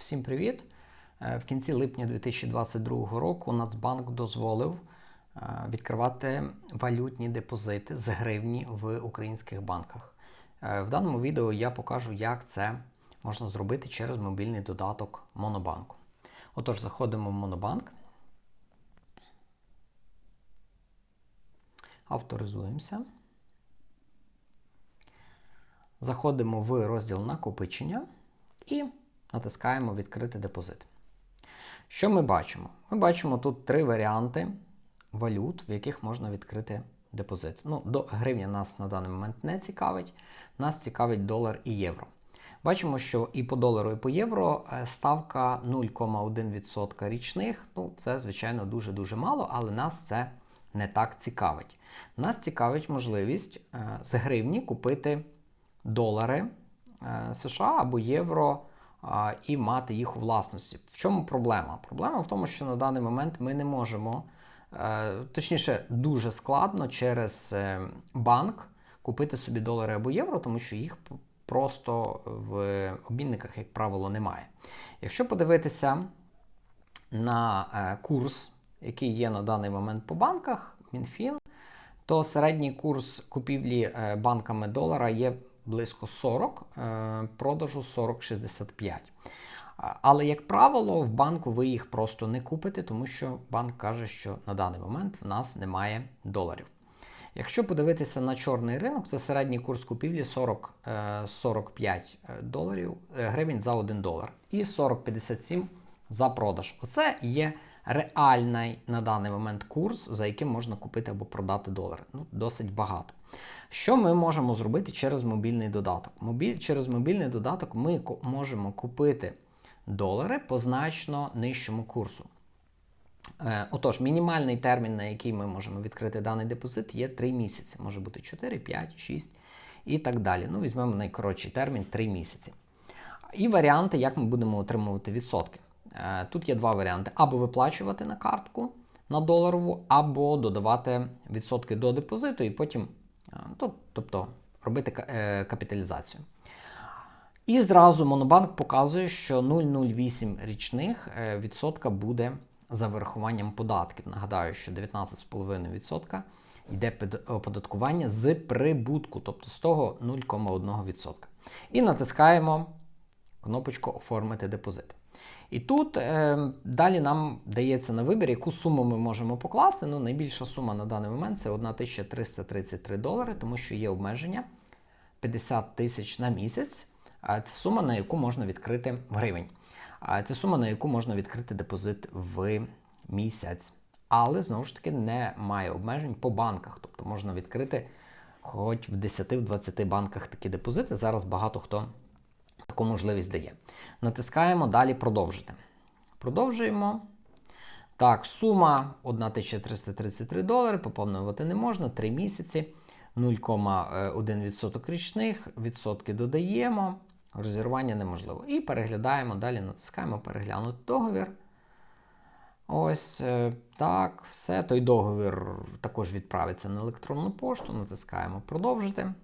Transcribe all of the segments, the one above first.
Всім привіт! Е, В кінці липня 2022 року Нацбанк дозволив е, відкривати валютні депозити з гривні в українських банках. Е, В даному відео я покажу, як це можна зробити через мобільний додаток Монобанку. Отож, заходимо в Монобанк. Авторизуємося. Заходимо в розділ накопичення і натискаємо Відкрити депозит. Що ми бачимо? Ми бачимо тут три варіанти валют, в яких можна відкрити депозит. Ну, до гривня нас на даний момент не цікавить, нас цікавить долар і євро. Бачимо, що і по долару, і по євро е, ставка 0,1% річних. Ну, це, звичайно, дуже-дуже мало, але нас це не так цікавить. Нас цікавить можливість е, з гривні купити долари е, США або євро і мати їх у власності. В чому проблема? Проблема в тому, що на даний момент ми не можемо, е, точніше, дуже складно через е, банк купити собі долари або євро, тому що їх просто в обмінниках, як правило, немає. Якщо подивитися на е, курс, який є на даний момент по банках, Мінфін, то середній курс купівлі банками долара є близько 40, е, продажу 40-65. Але, як правило, в банку ви їх просто не купите, тому що банк каже, що на даний момент в нас немає доларів. Якщо подивитися на чорний ринок, то середній курс купівлі 40, е, 45 доларів, е, гривень за 1 долар і 40-57 за продаж. Оце є реальний на даний момент курс, за яким можна купити або продати долари. Ну, досить багато. Що ми можемо зробити через мобільний додаток? Мобіль, через мобільний додаток ми можемо купити долари по значно нижчому курсу. Е, Отож, мінімальний термін, на який ми можемо відкрити даний депозит, є 3 місяці. Може бути 4, 5, 6 і так далі. Ну, візьмемо найкоротший термін 3 місяці. І варіанти, як ми будемо отримувати відсотки. Е, Тут є два варіанти: або виплачувати на картку на доларову, або додавати відсотки до депозиту і потім, е, тобто, робити е, капіталізацію. І зразу Монобанк показує, що 0,08 річних відсотка буде за вирахуванням податків. Нагадаю, що 19,5% йде під- оподаткування з прибутку, тобто з того 0,1%. І натискаємо кнопочку Оформити депозит. І тут е, далі нам дається на вибір, яку суму ми можемо покласти. Ну, найбільша сума на даний момент це 1333 долари, тому що є обмеження 50 тисяч на місяць. Це сума, на яку можна відкрити в гривень. А Це сума, на яку можна відкрити депозит в місяць. Але знову ж таки немає обмежень по банках. Тобто можна відкрити хоч в 10-20 банках такі депозити. Зараз багато хто таку можливість дає. Натискаємо далі продовжити. Продовжуємо. Так, сума 1333 долари, поповнювати не можна, 3 місяці, 0,1% річних, відсотки додаємо, розірвання неможливо. І переглядаємо, далі натискаємо переглянути договір. Ось е, так, все. Той договір також відправиться на електронну пошту, натискаємо продовжити.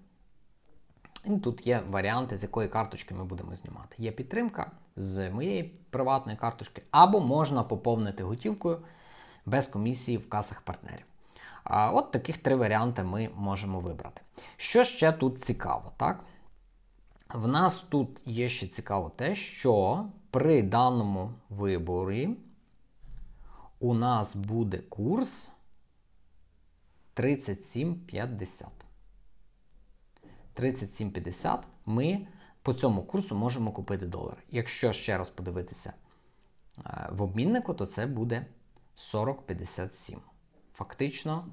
І тут є варіанти, з якої карточки ми будемо знімати. Є підтримка з моєї приватної карточки, або можна поповнити готівкою без комісії в касах партнерів. А от таких три варіанти ми можемо вибрати. Що ще тут цікаво, так? В нас тут є ще цікаво те, що при даному виборі у нас буде курс 37,50. 37,50 ми по цьому курсу можемо купити долари. Якщо ще раз подивитися е, в обміннику, то це буде 40,57. Фактично,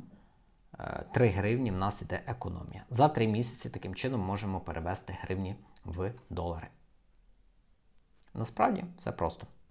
е, 3 гривні в нас іде економія. За 3 місяці таким чином можемо перевести гривні в долари. Насправді все просто.